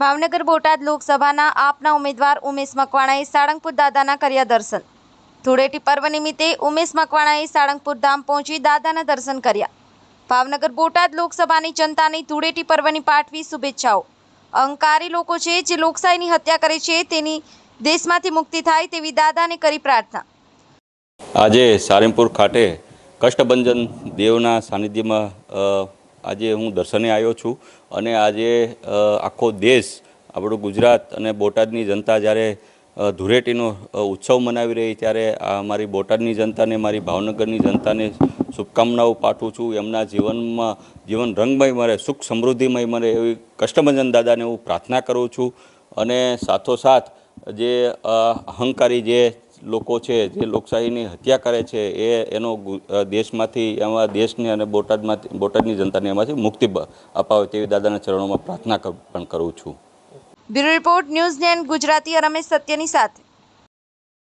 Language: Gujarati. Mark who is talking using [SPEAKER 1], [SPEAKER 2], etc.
[SPEAKER 1] ભાવનગર બોટાદ લોકસભાના આપના ઉમેદવાર ઉમેશ મકવાણાએ સાળંગપુર દાદાના કર્યા દર્શન. ધૂળેટી પર્વ નિમિત્તે ઉમેશ મકવાણાએ સાળંગપુર ધામ પહોંચી દાદાના દર્શન કર્યા. ભાવનગર બોટાદ લોકસભાની જનતાની ધૂળેટી પર્વની પાઠવી શુભેચ્છાઓ. અહંકારી લોકો છે જે લોકશાહીની હત્યા કરે છે તેની દેશમાંથી મુક્તિ થાય તેવી દાદાને કરી પ્રાર્થના.
[SPEAKER 2] આજે સાળંગપુર ખાતે કષ્ટભંજન દેવના સાનિધ્યમાં આજે હું દર્શને આવ્યો છું અને આજે આખો દેશ, આપણું ગુજરાત અને બોટાદની જનતા જ્યારે ધૂળેટીનો ઉત્સવ મનાવી રહી ત્યારે આ મારી બોટાદની જનતાને, મારી ભાવનગરની જનતાને શુભકામનાઓ પાઠવું છું. એમના જીવનમાં, જીવન રંગમય મળે, સુખ સમૃદ્ધિમય મળે એવી કષ્ટભંજન દાદાને હું પ્રાર્થના કરું છું. અને સાથોસાથ જે અહંકારી જે લોકો છે, જે લોકશાહીની હત્યા કરે છે, એ એનો દેશમાંથી, એમાં દેશને અને બોટાદમાંથી બોટાદની જનતાને એમાંથી મુક્તિ અપાવે તેવી દાદાના ચરણોમાં પ્રાર્થના પણ કરું છું.
[SPEAKER 1] Bureau report, news nine Gujarati, Ramesh સત્યની સાથે.